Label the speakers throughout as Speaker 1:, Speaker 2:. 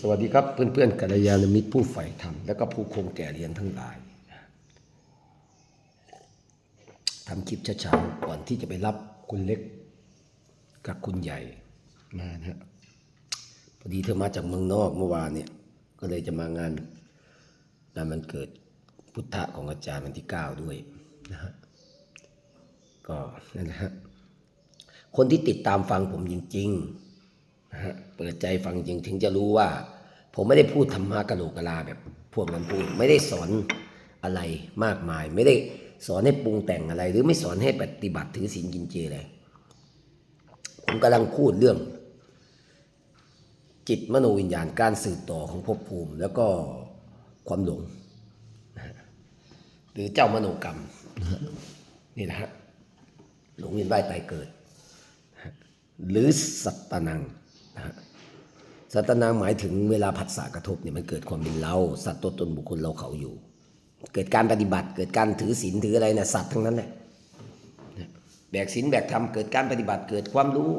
Speaker 1: สวัสดีครับเพื่อนๆกัลยาณมิตรผู้ใฝ่ธรรมและก็ผู้คงแก่เรียนทั้งหลายทำคลิปช้าๆก่อนที่จะไปรับคุณเล็กกับคุณใหญ่มานะฮะพอดีเธอมาจากเมืองนอกเมื่อวานเนี่ย ก็เลยจะมางานงานมันเกิดพุทธะของอาจารย์วันที่เก้าด้วยนะฮะก็นั่นนะฮะคนที่ติดตามฟังผมจริง ๆ เปิดใจฟังจริงถึงจะรู้ว่า ผมไม่ได้พูดธรรมะกะโหลกกะลาแบบพวกนั้นพูดไม่ได้สอนอะไรมากมาย ไม่ได้สอนให้ปรุงแต่งอะไร หรือไม่สอนให้ปฏิบัติถือศีลกินเจอะไรผมกำลังพูดเรื่อง จิตมโนวิญญาณการสืบต่อของภพภูมิ แล้วก็ความหลงหรือเจ้ามโนกรรมนี่นะฮะหลงเวียนว่ายตายเกิด หรือสัตตนัง นะฮะสัตนังหมายถึงเวลาผัสสะกระทบเนี่ยมันเกิดความเป็นเรา สัตว์ตัวตนบุคคลเราเขาอยู่ เกิดการปฏิบัติ เกิดการถือศีลถืออะไรเนะสัตว์ทั้งนั้นแหละแบกศีลแบกธรรมเกิดการปฏิบัติเกิดความรู้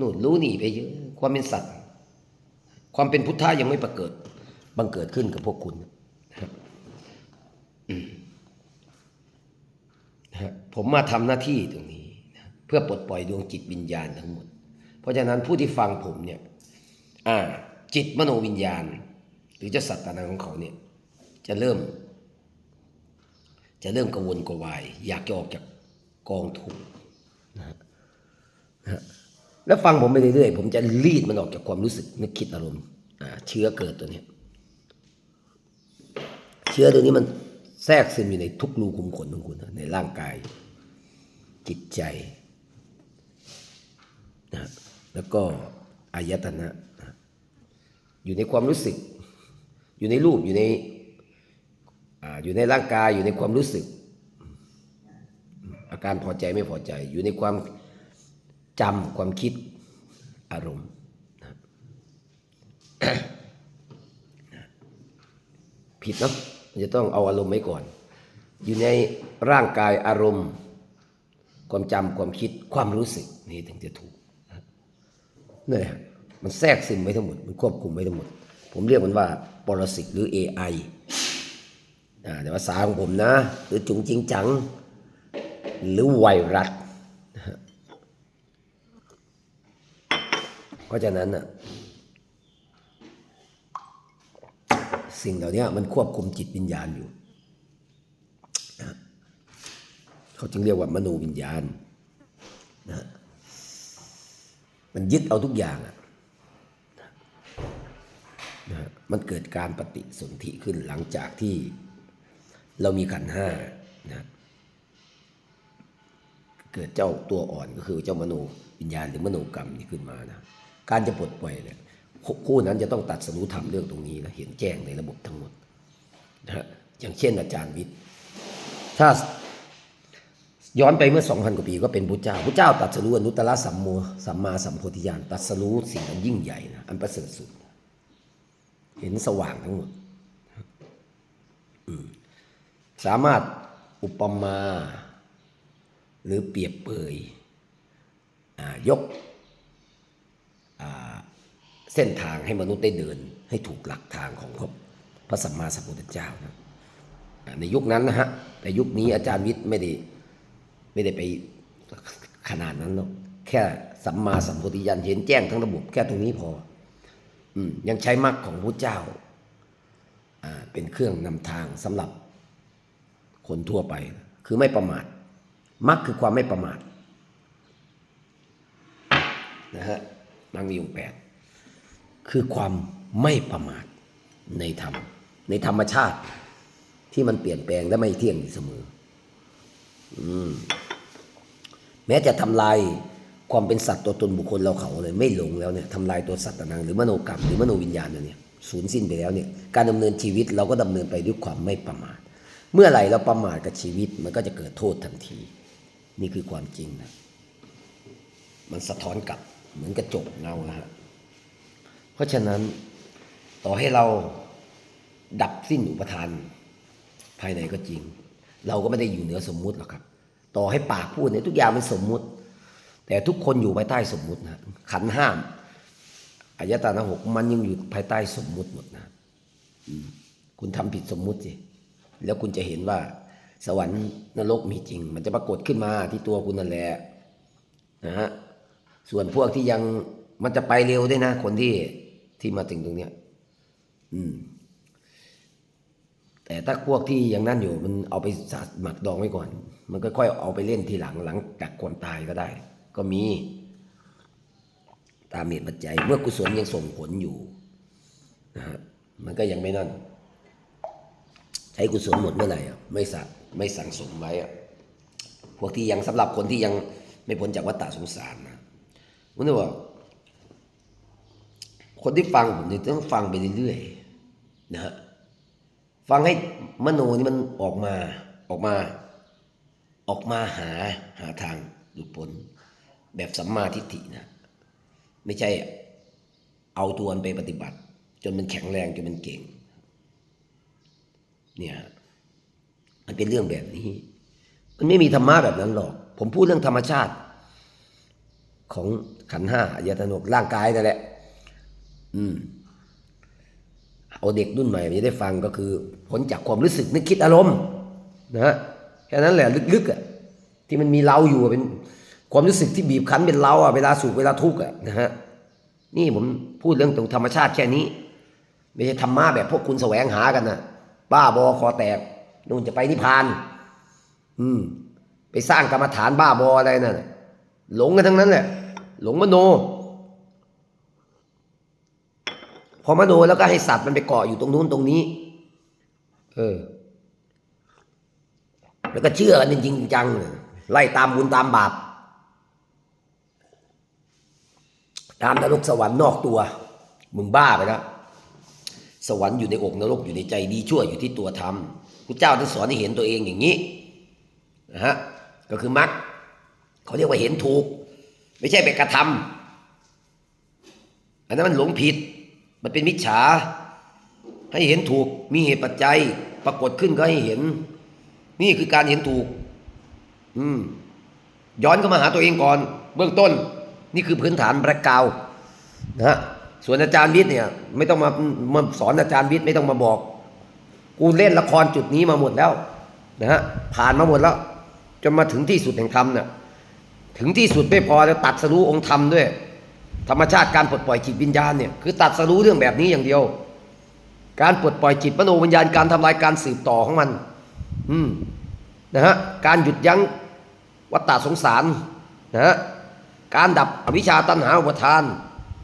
Speaker 1: นู่นรู้นี่ไปเยอะความเป็นสัตว์ ความเป็นพุทธะยังไม่ประเกิดบังเกิดขึ้นกับพวกคุณผมมาทำหน้าที่ตรงนี้ เพื่อปลดปล่อยดวงจิตวิญญาณทั้งหมด เพราะฉะนั้นผู้ที่ฟังผมเนี่ยอ่าจิตมโนวิญญาณ หรือเจะสัตตานังของเขาเนี่ยจะเริ่ม จะเริ่มกระวนกวาย อยากจะออกจากกองทุกข์นะฮะนะฮะแล้วฟังผมไปเรื่อยๆผมจะรีดมันออกจากความรู้สึกนึกคิดอารมณ์อ่าเชื้อเกิดตัวเนี้ยเชื้อตัวนี้มันแทรกซึมอยู่ในทุกรูขุมขนของคุณนในร่างกาย จิตใจนะฮะ แล้วก็อายตนะอยู่ในความรู้สึก อยู่ในรูปอยู่ในอยู่ในร่างกายอยู่ในความรู้สึก อาการพอใจไม่พอใจ อยู่ในความจำความคิดอารมณ์ผิดเนาะจะต้องเอาอารมณ์ไว้ก่อน อยู่ในร่างกายอารมณ์ ความจำความคิดความรู้สึกนี่ถึงจะถูก นะนี่นแหละมันแทรกซึมไว้ทั้งหมด มันควบคุมไว้ทั้งหมด ผมเรียกมันว่าปรสิตหรือ AI อ่าแต่ภาษาของผมนะ หรือจุงจริงจัง หรือไวรัสเพราะฉะนั้นน่ะสิ่งเหล่านี้มันควบคุมจิตวิญญาณอยู่ เขาจึงเรียกว่ามโนวิญญาณนะ มันยึดเอาทุกอย่างอะนะมันเกิดการปฏิสนธิขึ้นหลังจากที่เรามีขันห้านะเกิดเจ้าตัวอ่อนก็คือเจ้ามโนวิญญาณหรือมโนกรรมนี่ขึ้นมานะการจะปลดปล่อยเนี่ยคู่นั้นจะต้องตัดสรู้ธรรมเรื่องตรงนี้นะเห็นแจ้งในระบบทั้งหมดนะฮะอย่างเช่นอาจารย์วิทย์ถ้า ย้อนไปเมื่อ 2,000 กว่าปีก็เป็นพุทธเจ้าพุทธเจ้าตัดสรู้อนุตตรสัมโมสัมมาสัมโพธิญาณตัดสรู้สิ่งอันยิ่งใหญ่นะอันประเสริฐสุด เห็นสว่างทั้งหมดสามารถอุปมา หรือเปรียบเปยยกเส้นทางให้มนุษย์ได้เดิน ให้ถูกหลักทางของพระพระสัมมาสัมพุทธเจ้านะในยุคนั้นนะฮะแต่ยุคนี้อาจารย์วิทย์ไม่ได้ ไม่ได้ไปขนาดนั้นหรอกแค่สัมมาสัมพุทธิญาณเห็นแจ้งทั้งระบบแค่ตรงนี้พอ อืมยังใช้มรรคของพระเจ้าอ่าเป็นเครื่องนำทางสำหรับคนทั่วไป คือไม่ประมาทมรรคคือความไม่ประมาทนะฮะมังมีองแปดคือความไม่ประมาทในธรรม ในธรรมชาติที่มันเปลี่ยนแปลงและไม่เที่ยงอยู่เสมอ แม้จะทำลายความเป็นสัตว์ตัวตนบุคคลเราเขาเลยไม่หลงแล้วเนี่ยทำลายตัวสัตว์ตนังหรือมโนกรรมหรือมโนวิญญาณเนี่ยสูญสิ้นไปแล้วเนี่ยการดำเนินชีวิตเราก็ดำเนินไปด้วยความไม่ประมาทเมื่อไหร่เราประมาทกับชีวิตมันก็จะเกิดโทษทันที นี่คือความจริงนะมันสะท้อนกลับเหมือนกระจกเงานะฮะเพราะฉะนั้นต่อให้เราดับสิ้นอุปทานภายในก็จริง เราก็ไม่ได้อยู่เหนือสมมุติหรอกครับ ต่อให้ปากพูดเนี่ยทุกอย่างเป็นสมมุติ แต่ทุกคนอยู่ภายใต้สมมุตินะขันห้ามอายตนะหกมันยังอยู่ภายใต้สมมุติหมดนะคุณทำผิดสมมุติสิแล้วคุณจะเห็นว่า สวรรค์นรกมีจริง มันจะปรากฏขึ้นมาที่ตัวคุณนั่นแหละนะฮะส่วนพวกที่ยังมันจะไปเร็วด้วยนะ คนที่ที่มาถึงตรงเนี้ย อืม แต่ถ้าพวกที่ยังนั่นอยู่มันเอาไปสาหมักดองไว้ก่อน มันก็ค่อยเอาไปเล่นทีหลังหลังจากคนตายก็ได้ ก็มี ตามเหตุปัจจัย เมื่อกุศลยังส่งผลอยู่นะฮะมันก็ยังไม่นั่น ใช้กุศลหมดเมื่อไหร่อะไม่สักไม่สั่งสมไว้อะพวกที่ยังสำหรับคนที่ยังไม่พ้นจากวัฏฏะสงสารนะมันจะบอกคนที่ฟังผมเนี่ยต้องฟังไปเรื่อยๆนะฮะ ฟังให้มโนนี่มันออกมาออกมา ออกมาหาหาทางหลุดพ้นแบบสัมมาทิฏฐินะ ไม่ใช่เอาตัวไปปฏิบัติ จนมันแข็งแรงจนมันเก่ง เนี่ยมันเป็นเรื่องแบบนี้ มันไม่มีธรรมะแบบนั้นหรอก ผมพูดเรื่องธรรมชาติ ของขันห้าอายตนะหกร่างกายนั่นแหละ อืม เอาเด็กรุ่นใหม่มาจะได้ฟังก็คือผลจากความรู้สึกนึกคิดอารมณ์นะฮะแค่นั้นแหละลึกๆอะที่มันมีเราอยู่เป็นความรู้สึกที่บีบคั้นเป็นเราอะเวลาสุขเวลาทุกข์อะนะฮะนี่ผมพูดเรื่องตรงธรรมชาติแค่นี้ ไม่ใช่ธรรมะแบบพวกคุณแสวงหากันนะบ้าบอคอแตกนู่นจะไปนิพพาน อืม ไปสร้างกรรมฐานบ้าบออะไรนั่นน่ะหลงกันทั้งนั้นแหละหลงมโน พอมโนแล้วก็ให้สัตว์มันไปเกาะอยู่ตรงนู้นตรงนี้ เออ แล้วก็เชื่อกันจริงจังไล่ตามบุญตามบาป ตามนรกสวรรค์นอกตัว มึงบ้าไปแล้วสวรรค์อยู่ในอกนรกอยู่ในใจดีชั่วอยู่ที่ตัวทำพระเจ้าท่สอนให้เห็นตัวเองอย่างนี้นะฮะก็คือมรรคเขาเรียกว่าเห็นถูก ไม่ใช่ไปกระทำอันนั้นมันหลงผิด มันเป็นมิจฉา ให้เห็นถูกมีเหตุปัจจัย ปรากฏขึ้นก็ให้เห็น นี่คือการเห็นถูก อืม ย้อนเข้ามาหาตัวเองก่อน เบื้องต้น นี่คือพื้นฐานแบรกกาวนะฮะส่วนอาจารย์วิทย์เนี่ย ไม่ต้องมามาสอนอาจารย์วิทย์ไม่ต้องมาบอก กูเล่นละครจุดนี้มาหมดแล้วนะฮะผ่านมาหมดแล้วจนมาถึงที่สุดแห่งธรรมเนี่ยถึงที่สุดไม่พอแล้วตัดสรู้องค์ธรรมด้วย ธรรมชาติการปลดปล่อยจิตวิญญาณเนี่ยคือตัดสรู้เรื่องแบบนี้อย่างเดียว การปลดปล่อยจิตมโนวิญญาณการทำลายการสืบต่อของมัน อืมนะฮะการหยุดยั้งวัฏฏะสงสารนะฮะการดับอวิชชาตัณหาอุปทาน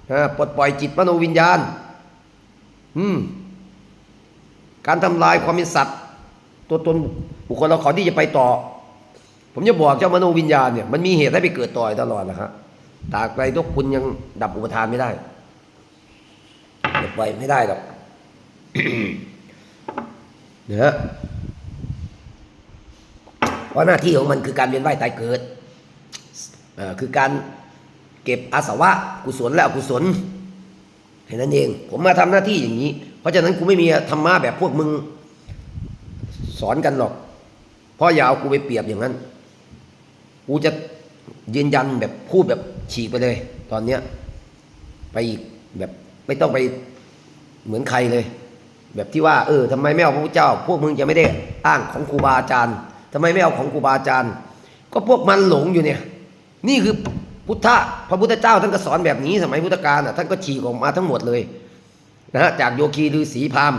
Speaker 1: นะฮะปลดปล่อยจิตมโนวิญญาณ อืมการทำลายความเป็นสัตว์ ตัวตนบุคคลเราขอที่จะไปต่อ ผมจะบอกเจ้ามโนวิญญาณเนี่ยมันมีเหตุให้ไปเกิดต่อยตลอดนะฮะ ตาบใดทุกคุณยังดับอุปทานไม่ได้เก็บไว้ไม่ได้หรอกนะฮะเพราะหน้าที่ของมันคือการเวียนว่ายตายเกิดคือการเก็บอาสวะกุศลและอกุศลแค่นั้นเอง ผมมาทำหน้าที่อย่างนี้ เพราะฉะนั้นกูไม่มีธรรมะแบบพวกมึงสอนกันหรอก เพราะอย่าเอากูไปเปรียบอย่างนั้น กูจะยืนยันแบบพูดแบบ ฉีกไปเลย ตอนเนี้ยไปอีกแบบไม่ต้องไปเหมือนใครเลย แบบที่ว่า เออทำไมไม่เอาพระพุทธเจ้า พวกมึงจะไม่ได้อ้างของครูบาอาจารย์ทำไมไม่เอาของครูบาอาจารย์ ก็พวกมันหลงอยู่เนี่ย นี่คือพุทธะพระพุทธเจ้าท่านก็สอนแบบนี้สมัยพุทธกาลอะท่านก็ฉีกออกมาทั้งหมดเลยนะฮะจากโยคีฤาษีพาม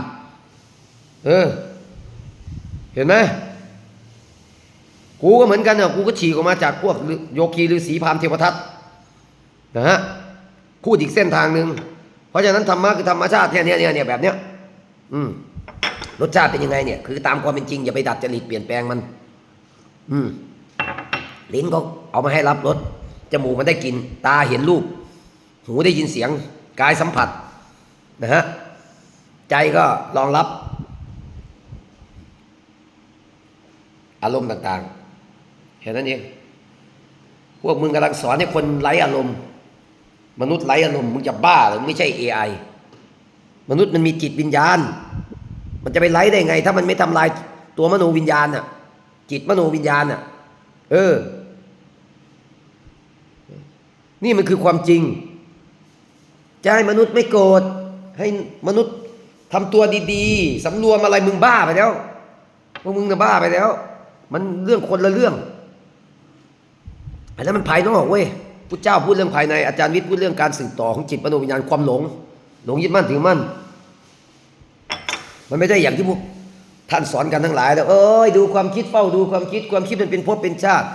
Speaker 1: เออ เห็นไหมกูก็เหมือนกันเนี่ยกูก็ฉีกออกมาจากพวกโยคีฤาษีพามเทวทัต นะฮะพูดอีกเส้นทางหนึ่งเพราะฉะนั้นธรรมะคือธรรมชาติเนี่ยเนี่ยเนี่ยเนี่ยแบบเนี้ยอืมรสชาติเป็นยังไงเนี่ย คือตามความเป็นจริงอย่าไปดัดจริตเปลี่ยนแปลงมัน อืมลิ้นก็เอามาให้รับรสจมูกมันได้กลินตาเห็นรูป หูได้ยินเสียงกายสัมผัสนะฮะใจก็รองรับ อารมณ์ต่างๆแค่นั้นเองพวกมึงกำลังสอนให้คนไร้อารมณ์ มนุษย์ไร้อารมณ์มึงจะบ้าหรือไม่ใช่ AI มนุษย์มันมีจิตวิญญาณ มันจะไปไร้ได้ไง ถ้ามันไม่ทำลายตัวมโนวิญญาณน่ะ จิตมโนวิญญาณน่ะ เออ นี่มันคือความจริง จะให้มนุษย์ไม่โกรธให้มนุษย์ทำตัวดีๆสำรวมอะไรมึงบ้าไปแล้วพวกมึงน่ะบ้าไปแล้ว มันเรื่องคนละเรื่องอันนั้นมันภายนอกเว้ย พุทธเจ้าพูดเรื่องภายในอาจารย์วิทย์พูดเรื่องการสืบต่อของจิตมโนวิญญาณความหลง หลงยึดมั่นถือมั่น มันไม่ได้อย่างที่พวกท่านสอนกันทั้งหลายแล้วเอ้ยดูความคิดเฝ้าดูความคิดความคิดมันเป็นภพเป็นชาติ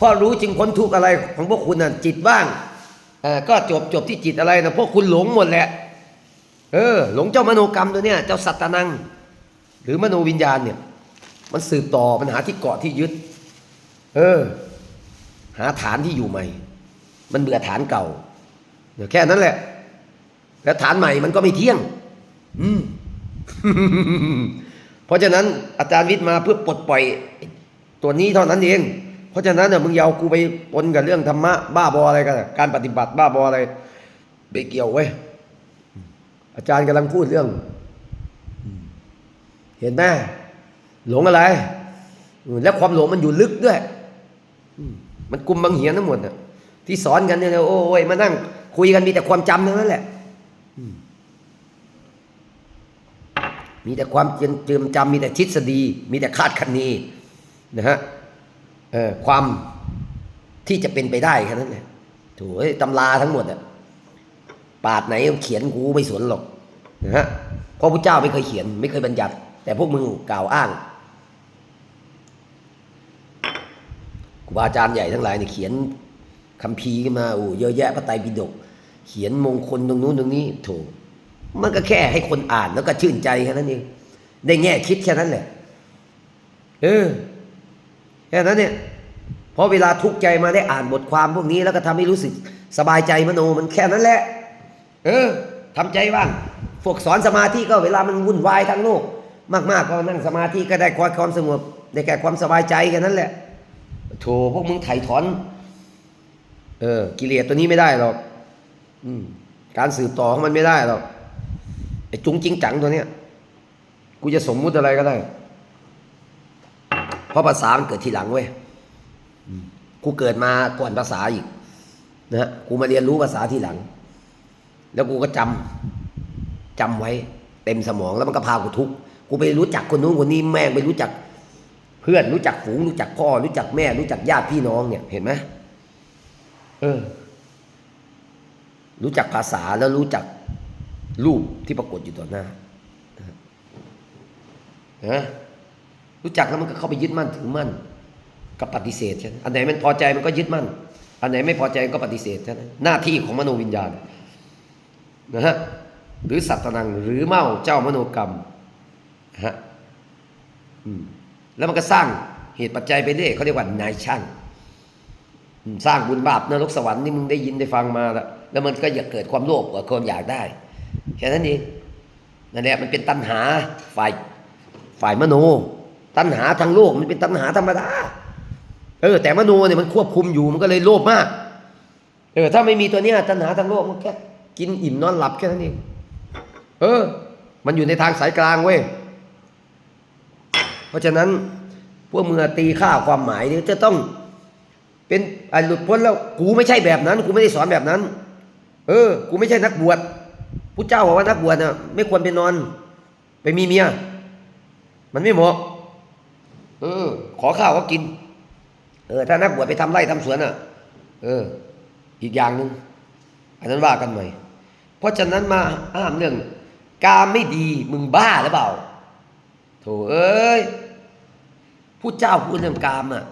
Speaker 1: พ่อรู้จึงพ้นทุกข์อะไรของพวกคุณน่ะจิตบ้างเออก็จบจบที่จิตอะไรนะพวกคุณหลงหมดแหละ เออ หลงเจ้ามโนกรรมตัวเนี้ยเจ้าสัตตานัง หรือมโนวิญญาณเนี่ย มันสืบต่อมันหาที่เกาะที่ยึด เออ หาฐานที่อยู่ใหม่ มันเบื่อฐานเก่าเดี๋ยวแค่นั้นแหละ แล้วฐานใหม่มันก็ไม่เที่ยง อืมเพราะฉะนั้นอาจารย์วิทย์มาเพื่อปลดปล่อยตัวนี้เท่านั้นเอง เพราะฉะนั้นเนี่ยมึงอยาวกูไปปนกับเรื่องธรรมะบ้าบออะไรกันการปฏิบัติบ้าบออะไรไปเกี่ยวเว้ยอาจารย์กำลังพูดเรื่อง เห็นไหมหลงอะไร แล้วความหลงมันอยู่ลึกด้วย มันกลุ่มบางเหียนทั้งหมดน่ะ ที่สอนกันเนี่ยโอ้ยมานั่ง คุยกันมีแต่ความจำทั้งนั้นแหละมีแต่ความเจริญจำมีแต่ทฤษฎี มีแต่คาดคะเนนะฮะเอ่อความที่จะเป็นไปได้แค่นั้นแหละถูกตำราทั้งหมดอะปาดไหนเขียนกูไม่สนหรอกนะฮะเพราะพระเจ้าไม่เคยเขียน ไม่เคยบัญญัติ แต่พวกมึงกล่าวอ้างครูบาอาจารย์ใหญ่ทั้งหลายเนี่ยเขียน คัมภีร์มาโอ้เยอะแยะพระไตรปิฎกเขียนมงคลตรงนู้นตรงนี้โถูกมันก็แค่ให้คนอ่านแล้วก็ชื่นใจแค่นั้นเองได้แง่คิดแค่นั้นแหละเออแค่นั้นเนี่ยพราะเวลาทุกข์ใจมาได้อ่านบทความพวกนี้แล้วก็ทำให้รู้สึกสบายใจมโนมันแค่นั้นแหละ เออทำใจบ้างพวกสอนสมาธิก็เวลามันวุ่นวายทั้งโลก มากๆก็นั่งสมาธิก็ได้ความความสงบได้แก่ความสบายใจแค่นั้นแหละโถพวกมึงไถ่ถอน เออ กิเลสตัวนี้ไม่ได้หรอกอืม การสืบต่อของมันไม่ได้หรอกไอ้จุงจริงจังตัวเนี้ยกูจะสมมุติอะไรก็ได้ เพราะภาษามันเกิดทีหลังเว้ยกูเกิดมาก่อนภาษาอีกนะกูมาเรียนรู้ภาษาทีหลัง แล้วกูก็จำจำไว้ เต็มสมองแล้วมันก็พากูทุกข์กูไปรู้จักคนนู้นคนนี้แม่งไปรู้จัก เพื่อนรู้จักฝูงรู้จักพ่อ รู้จักแม่ รู้จักญาติพี่น้องเนี่ยเห็นไหม เออ รู้จักภาษาแล้วรู้จักรูปที่ปรากฏอยู่ต่อหน้านะรู้จักแล้วมันก็เข้าไปยึดมั่นถือมั่นกับปฏิเสธใช่ไหมอันไหนมันพอใจมันก็ยึดมั่น อันไหนไม่พอใจก็ปฏิเสธใช่ไหมหน้าที่ของมโนวิญญาณนะฮะหรือสัตตนังหรือเมาเจ้ามโนกรรมนะฮะอืมแล้วมันก็สร้างเหตุปัจจัยไปเรื่อยเขาเรียกว่านายช่าง สร้างบุญบาปนรกสวรรค์นี่มึงได้ยินได้ฟังมาแล้วแล้วมันก็อยากเกิดความโลภกับความอยากได้แค่นั้นเองนั่นแหละมันเป็นตัณหาฝ่ายฝ่ายมโน ตัณหาทางโลกมันเป็นตัณหาธรรมดาเออแต่มโนเนี่ยมันควบคุมอยู่มันก็เลยโลภมากเออถ้าไม่มีตัวเนี้ยตัณหาทางโลกมันแค่กินอิ่มนอนหลับแค่นั้นเองเออ มันอยู่ในทางสายกลางเว้ยเพราะฉะนั้นพวกมือตีค่าความหมายนี่จะต้องเป็น ไอะหลุดพ้นแล้วกูไม่ใช่แบบนั้น กูไม่ได้สอนแบบนั้น เออ กูไม่ใช่นักบวชพุทธเจ้าบอกว่านักบวชน่ะไม่ควรไปนอน ไปมีเมีย มันไม่เหมาะ เออ ขอข้าวก็กิน เออ ถ้านักบวชไปทำไร่ทำสวนอะ เออ อีกอย่างหนึ่งอันนั้นว่ากันใหม่เพราะฉะนั้นมาห้ามเรื่องกามไม่ดีมึงบ้าหรือเปล่าโถเอ้ยผู้เจ้าพูดเรื่องกามอะ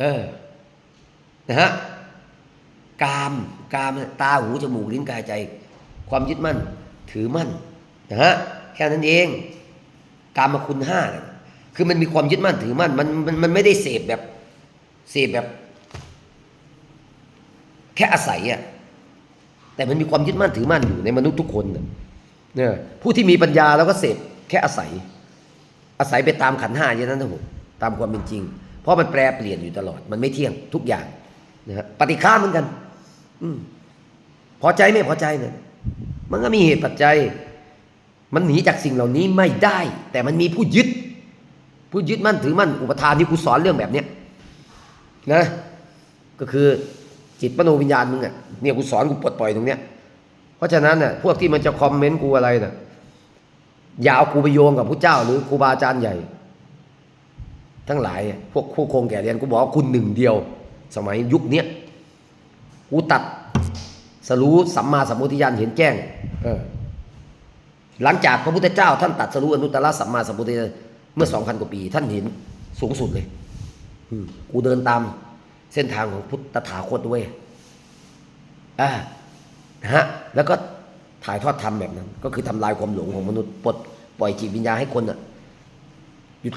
Speaker 1: เออ นะฮะกามกามตาหูจมูกลิ้นกายใจ ความยึดมั่นถือมั่นนะฮะแค่นั้นเองกามมาคุณห้าคือมันมีความยึดมั่นถือมั่นมันมันมันไม่ได้เสพแบบเสพแบบ แค่อาศัยอะแต่มันมีความยึดมั่นถือมั่นอยู่ในมนุษย์ทุกคนเนี่ยผู้ที่มีปัญญาแล้วก็เสพแค่อาศัย อาศัยไปตามขันห้าอย่างนั้นนะผมตามความเป็นจริง เพราะมันแปรเปลี่ยนอยู่ตลอดมันไม่เที่ยงทุกอย่าง นะฮะปฏิฆาเหมือนกัน อืมพอใจไม่พอใจเนี่ยมันก็มีเหตุปัจจัย มันหนีจากสิ่งเหล่านี้ไม่ได้ แต่มันมีผู้ยึด ผู้ยึดมั่นถือมั่นอุปทานที่กูสอนเรื่องแบบเนี้ยนะก็คือจิตมโนวิญญาณมึงอะเนี่ยกูสอนกูปลดปล่อยตรงเนี้ย เพราะฉะนั้นเนี่ยพวกที่มันจะคอมเมนต์กูอะไรเนี่ยอย่าเอากูไปโยงกับผู้เจ้า หรือครูบาอาจารย์ใหญ่ ทั้งหลายพวกคู่คงแก่เรียนกูบอกว่าคุณหนึ่งเดียว สมัยยุคเนี้ยกูตัดสรู้สัมมาสัมพุทธญาณเห็นแจ้งหลังจากพระพุทธเจ้า ท่านตัดสรู้อนุตตรสัมมาสัมพุทธญาณเมื่อสองพันกว่าปี ท่านเห็นสูงสุดเลยกูเดินตามเส้นทางของพุทธตถาคตด้วยอ่านะฮะแล้วก็ถ่ายทอดธรรมแบบนั้น ก็คือทำลายความหลงของมนุษย์ปลดปล่อยจิตวิญญาณให้คนอะหยุด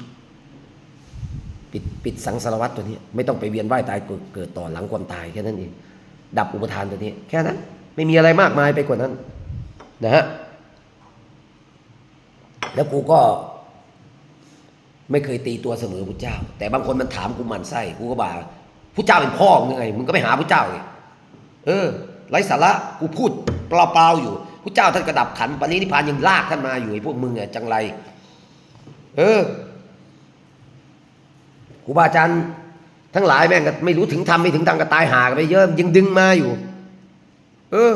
Speaker 1: ปิดปิดสังสารวัตรตัวนี้ ไม่ต้องไปเวียนว่ายตายเกิดต่อหลังความตายแค่นั้นเองดับอุปทานตัวนี้ แค่นั้น ไม่มีอะไรมากมายไปกว่านั้น นะฮะแล้วกูก็ ไม่เคยตีตัวเสมอพระเจ้า แต่บางคนมันถามกูหมันไส้กูก็บ่าพระเจ้าเป็นพ่อมึงไงมึงก็ไปหาพระเจ้าเลยเออไร้สาระกูพูดเปล่าๆอยู่พระเจ้าท่านกระดับขันปณินิพานยังลากท่านมาอยู่ไอ้พวกมึงอะจังไร เออ ครูบาอาจารย์ทั้งหลายแม่งก็ไม่รู้ถึงทำไม่ถึงทำก็ตายหากันไปเยอะยังดึงมาอยู่ เออ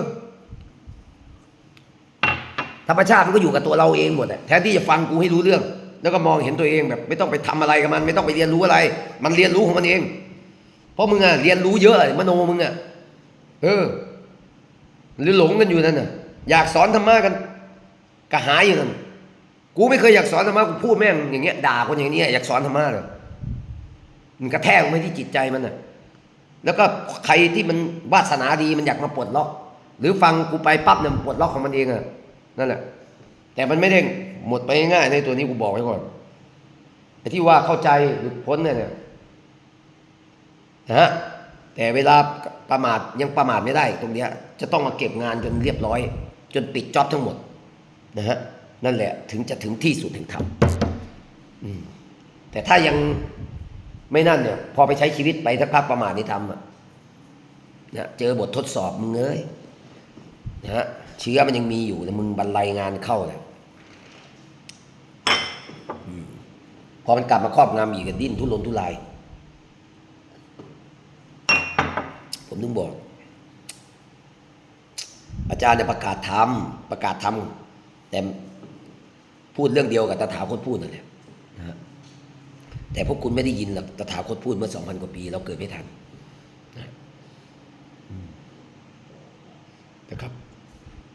Speaker 1: ธรรมชาติมันก็อยู่กับตัวเราเองหมดอะแทนที่จะฟังกูให้รู้เรื่อง แล้วก็มองเห็นตัวเองแบบ ไม่ต้องไปทำอะไรกับมัน ไม่ต้องไปเรียนรู้อะไร มันเรียนรู้ของมันเอง เพราะมึงอะเรียนรู้เยอะมโนมึงอะเออ หรือหลงกันอยู่นั่นน่ะ อยากสอนธรรมะกันกระหายอยู่นั่นกูไม่เคยอยากสอนธรรมะกูพูดแม่งอย่างเงี้ยด่าคนอย่างเนี้ยอยากสอนธรรมะเลย มันกระแทกลงไปที่จิตใจมันน่ะแล้วก็ใครที่มันวาสนาดีมันอยากมาปลดล็อก หรือฟังกูไปปั๊บเนี่ยมันปลดล็อกของมันเองอะนั่นแหละ แต่มันไม่ได้หมดไปง่ายในตัวนี้กูบอกไว้ก่อนไอ้ที่ว่าเข้าใจหลุดพ้นเนี่ยนะฮะแต่เวลาประมาทยังประมาทไม่ได้ ตรงเนี้ย จะต้องมาเก็บงานจนเรียบร้อย จนปิดจ็อบทั้งหมดนะฮะนั่นแหละถึงจะถึงที่สุดถึงธรรมแต่ถ้ายัง ไม่นั่นเนี่ย พอไปใช้ชีวิตไปสักพักประมาทนี่ทำอะนะเจอบททดสอบมึงเอ้ยนะฮะเชื้อมันยังมีอยู่แต่มึงบรรลัยงานเข้าเลยอืมพอมันกลับมาครอบงำอีกก็ดิ้นทุรนทุราย ผมถึงบอก อาจารย์จะประกาศธรรมประกาศธรรมแต่พูดเรื่องเดียวกับตถาคตพูดนั่นแหละ แต่พวกคุณไม่ได้ยินหรอกตถาคตพูดเมื่อสองพันกว่าปี เราเกิดไม่ทันนะนะครับ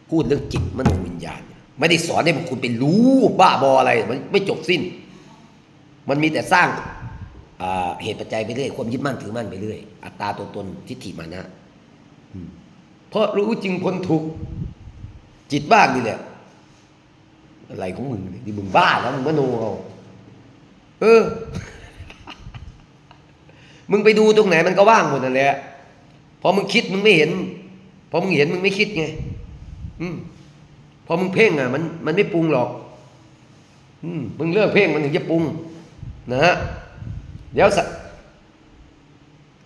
Speaker 1: พูดเรื่องจิตมโนวิญญาณ ไม่ได้สอนให้พวกคุณเป็นรู้บ้าบออะไร มันไม่จบสิ้น มันมีแต่สร้างเหตุปัจจัยไปเรื่อยความยึดมั่นถือมั่นไปเรื่อยอัตตาตัวตนทิฏฐิมานะเพราะรู้จริงพ้นทุกจิตบ้างนี่แหละอะไรของมึงนี่มึงบ้าแล้วมึงมโนเอา เออ มึงไปดูตรงไหนมันก็ว่างหมดนั่นแหละพอมึงคิดมึงไม่เห็น พอมึงเห็นมึงไม่คิดไง อืม พอมึงเพ่งอะ มันมันไม่ปรุงหรอก อืม มึงเลิกเพ่งมันถึงจะปรุง นะฮะ เดี๋ยวสัก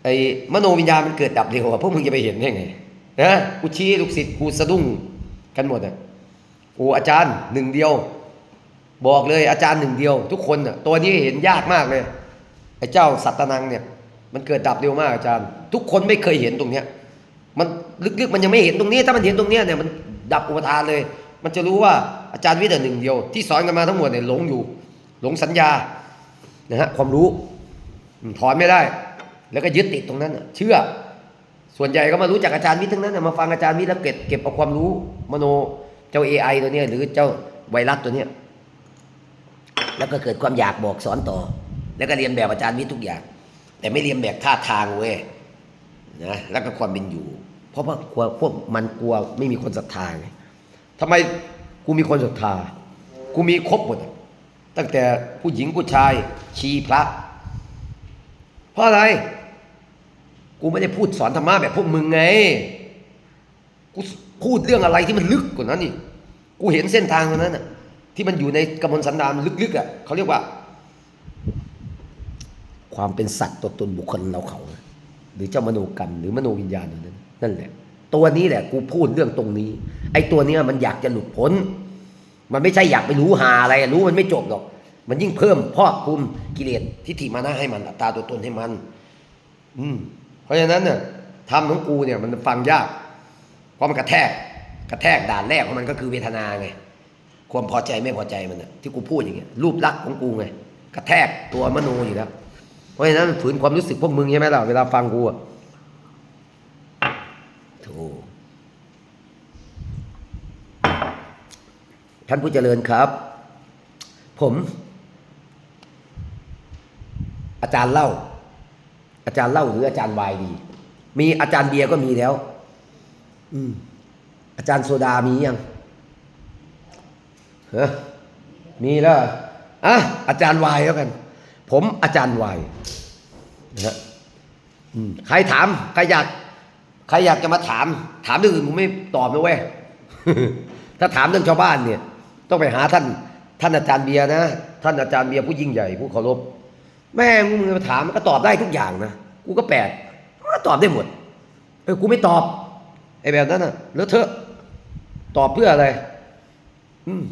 Speaker 1: ไอ้มโนวิญญาณมันเกิดดับเร็วอะพวกมึงจะไปเห็นได้ไงนะกูชี้ลูกศิษย์กูสะดุ้งกันหมดอะโอ้อาจารย์หนึ่งเดียว บอกเลยอาจารย์หนึ่งเดียว ทุกคนอะตัวนี้เห็นยากมากเลยไอ้เจ้าสัตตนังเนี่ย มันเกิดดับเร็วมากอาจารย์ ทุกคนไม่เคยเห็นตรงเนี้ย มันลึกๆมันยังไม่เห็นตรงนี้ ถ้ามันเห็นตรงเนี้ยเนี่ยมันดับอุปทานเลย มันจะรู้ว่าอาจารย์วิทย์หนึ่งเดียว ที่สอนกันมาทั้งหมดเนี่ยหลงอยู่ หลงสัญญานะฮะความรู้ถอนไม่ได้ แล้วก็ยึดติดตรงนั้นเชื่อ ส่วนใหญ่ก็มารู้จากอาจารย์วิทย์ทั้งนั้นน่ะมาฟังอาจารย์วิทย์แล้วเก็บเก็บเอาความรู้มโนเจ้า AI ตัวเนี้ยหรือเจ้าไวรัสตัวเนี้ย แล้วก็เกิดความอยากบอกสอนต่อ แล้วก็เรียนแบบอาจารย์วิทย์ทุกอย่าง แต่ไม่เรียนแบบท่าทางเว้ยนะแล้วก็ความเป็นอยู่ เพราะว่ากลัวพวกมันกลัวไม่มีคนศรัทธาไงทำไมกูมีคนศรัทธา กูมีครบหมดตั้งแต่ผู้หญิงผู้ชายชีพระ เพราะอะไร กูไม่ได้พูดสอนธรรมะแบบพวกมึงไง กูพูดเรื่องอะไรที่มันลึกกว่านั้นอีกกูเห็นเส้นทางตรงนั้นน่ะ ที่มันอยู่ในกระมวลสันดานมันลึกๆอะเขาเรียกว่า ความเป็นสัตว์ตัวตนบุคคลเราเขาหรือเจ้ามโนกรรมหรือมโนวิญญาณนั้นนั่นแหละ ตัวนี้แหละ กูพูดเรื่องตรงนี้ ไอ้ตัวเนี้ยมันอยากจะหลุดพ้น มันไม่ใช่อยากไปรู้หาอะไร รู้มันไม่จบหรอก มันยิ่งเพิ่มพอกภูมิกิเลสทิฏฐิมานะให้มันตาตัวตนให้มัน อืม เพราะฉะนั้นเนี่ยธรรมของกูเนี่ยมันฟังยากเพราะมันกระแทก กระแทกด่านแรกของมันก็คือเวทนาไง ความพอใจไม่พอใจมันน่ะที่กูพูดอย่างเงี้ยรูปลักษณ์ของกูไงกระแทกตัวมโนอยู่แล้วเพราะฉะนั้นฝืนความรู้สึกพวกมึงใช่ไหมล่ะเวลาฟังกูอะโธ่ท่านผู้เจริญครับ ผม อาจารย์เล่า อาจารย์เล่าหรืออาจารย์วายดี มีอาจารย์เบียร์ก็มีแล้ว อืมอาจารย์โซดามียัง มีแล้วอะอาจารย์วายแล้วกัน ผมอาจารย์วายนะฮะใครถาม ใครอยากใครอยากจะมาถาม ถามเรื่องอื่นผมไม่ตอบนะเว้ยถ้าถามเรื่องชาวบ้านเนี่ย ต้องไปหาท่านท่านอาจารย์เบียร์นะท่านอาจารย์เบียร์ผู้ยิ่งใหญ่ผู้เคารพแม่งมึงมาถามก็ตอบได้ทุกอย่างนะกูก็แปลกก็ตอบได้หมดเออกูไม่ตอบไอ้แบบนั้นน่ะแล้วเธอะตอบเพื่ออะไร อืม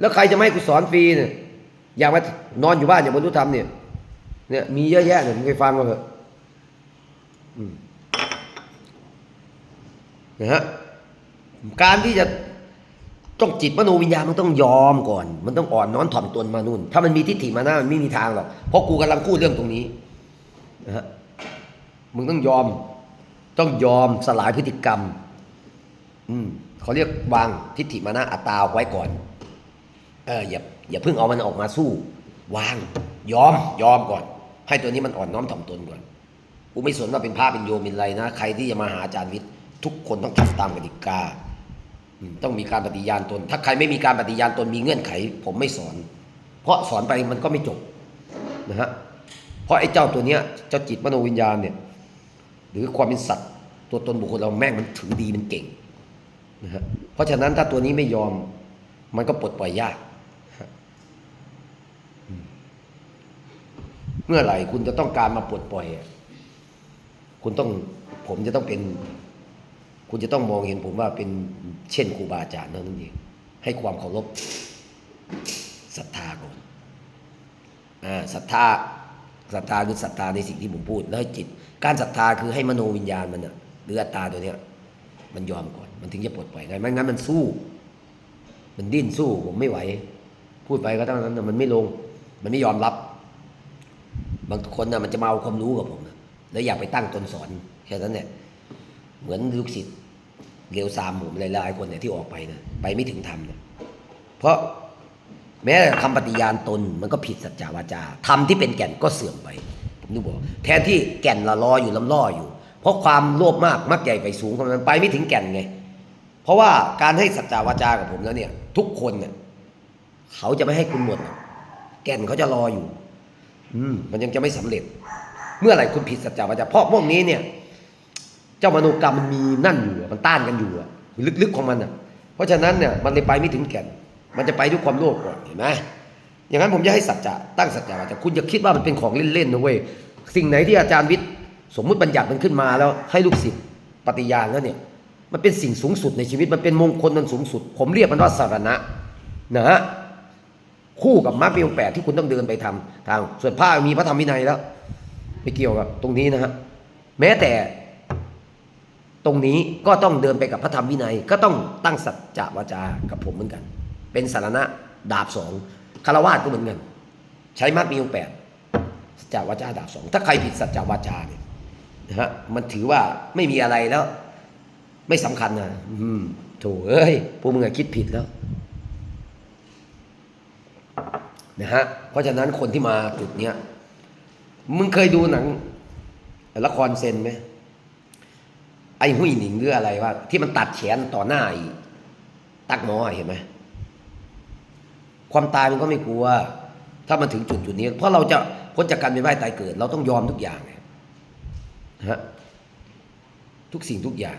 Speaker 1: แล้วใครจะไม่ให้กูสอนฟรีเนี่ยอยากมานอนอยู่บ้านอย่างบรรลุธรรมเนี่ยเนี่ยมีเยอะแยะเนี่ยมึงไปฟังมาเถอะนะฮะการที่จะต้องจิตมโนวิญญาณมันต้องยอมก่อน มันต้องอ่อนน้อมถ่อมตนมานู่น ถ้ามันมีทิฏฐิมาหน้ามันไม่มีทางหรอกเพราะกูกำลังพูดเรื่องตรงนี้นะฮะมึงต้องยอม ต้องยอมสลายพฤติกรรม อืมเขาเรียกวางทิฏฐิมานะอัตตาไว้ก่อน เอออย่าอย่าเพิ่งเอามันออกมาสู้วางยอมยอมก่อน ให้ตัวนี้มันอ่อนน้อมถ่อมตนก่อนกูไม่สนว่าเป็นพระเป็นโยมเป็นอะไรนะ ใครที่จะมาหาอาจารย์วิทย์ทุกคนต้องทำตามกติกาต้องมีการปฏิญาณตน ถ้าใครไม่มีการปฏิญาณตนมีเงื่อนไข ผมไม่สอน เพราะสอนไปมันก็ไม่จบนะฮะเพราะไอ้เจ้าตัวเนี้ยเจ้าจิตมโนวิญญาณเนี่ย หรือความเป็นสัตว์ ตัวตนบุคคลเราแม่งมันถือดีมันเก่งนะฮะเพราะฉะนั้นถ้าตัวนี้ไม่ยอมมันก็ปลดปล่อยยากฮะอืม เมื่อไหร่คุณจะต้องการมาปลดปล่อย คุณต้องผมจะต้องเป็น คุณจะต้องมองเห็นผมว่าเป็นเช่นครูบาอาจารย์เท่นั้นเองให้ความเคารพศรัทธาก่อนศรัทธาศรัทธาคือศรัทธาในสิ่งที่ผมพูดแล้วให้จิต การศรัทธาคือให้มโนวิญญาณมันน่ะหรืออัตตาตัวเนี้ยมันยอมก่อน มันถึงจะปลดปล่อยได้ไม่งั้นมันสู้ มันดิ้นสู้ผมไม่ไหว พูดไปก็เท่านั้นมันไม่ลง มันไม่ยอมรับ บางคนนะมันจะมาเอาความรู้กับผมนะแล้วอยากไปตั้งตนสอนแค่นั้นเนี่ยเหมือนลูกศิษย์เลียวซามผมหลายๆคนเนี่ยที่ออกไปนะไปไม่ถึงธรรมนะเพราะแม้คำปฏิญาณตนมันก็ผิดสัจจาวาจาธรรมที่เป็นแก่นก็เสื่อมไปผมนึกบอกแทนที่แก่นละลออยู่ลำล่ออยู่ เพราะความโลภมากมักใหญ่ไปสูงของมันไปไม่ถึงแก่นไง เพราะว่าการให้สัจจาวาจากับผมแล้วเนี่ย ทุกคนเนี่ยเขาจะไม่ให้คุณหมด แก่นเขาจะรออยู่ อืมมันยังจะไม่สำเร็จ เมื่อไหร่คุณผิดสัจจาวาจาเพราะพวกนี้เนี่ย เจ้ามโนกรรมมันมีนั่นอยู่มันต้านกันอยู่ลึกๆของมันอะ เพราะฉะนั้นเนี่ยมันเลยไปไม่ถึงแก่น มันจะไปด้วยความโลภก่อนเห็นไหมอย่างนั้นผมจะให้สัจจะตั้งสัจจะวาแต่คุณอย่าคิดว่ามันเป็นของเล่นๆนะเว้ยสิ่งไหนที่อาจารย์วิทย์สมมุติบัญญัติมันขึ้นมาแล้วให้ลูกศิษย์ปฏิญาณแล้วเนี่ย มันเป็นสิ่งสูงสุดในชีวิตมันเป็นมงคลนันสูงสุด ผมเรียกมันว่าสารณะนะฮะ คู่กับมรรคมีองค์แปดที่คุณต้องเดินไปทำทางส่วนผ้ามีพระธรรมวินัยแล้วไม่เกี่ยวกับตรงนี้นะฮะแม้แต่ตรงนี้ก็ต้องเดินไปกับพระธรรมวินัย ก็ต้องตั้งสัจจะวาจากับผมเหมือนกัน เป็นสารณะดาบสองคารวาสก็เหมือนกันใช้มรรคมีองค์แปดสัจจะวาจาดาบสองถ้าใครผิดสัจจะวาจาเนี่ยนะฮะมันถือว่าไม่มีอะไรแล้ว ไม่สำคัญนะอืมโถเอ้ยพวกมึงคิดผิดแล้ว นะฮะเพราะฉะนั้นคนที่มาจุดเนี้ยมึงเคยดูหนังละครเซนไหมไอ้หุ้ยหนิงหรืออะไรว่า ที่มันตัดแขนต่อหน้าอ้ตักหมอเห็นไหมความตายมันก็ไม่กลัว ถ้ามันถึงจุดจุดนี้ เพราะเราจะพ้นจากการเป็นว่ายตายเกิด เราต้องยอมทุกอย่างนะฮะทุกสิ่งทุกอย่าง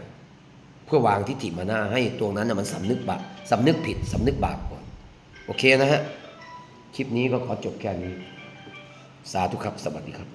Speaker 1: เพื่อวางทิฏฐิมาหน้าให้ตรงนั้นนะมันสำนึกบาปสำนึกผิดสำนึกบาปก่อน โอเคนะฮะ คลิปนี้ก็ขอจบแค่นี้ สาธุครับ สวัสดีครับ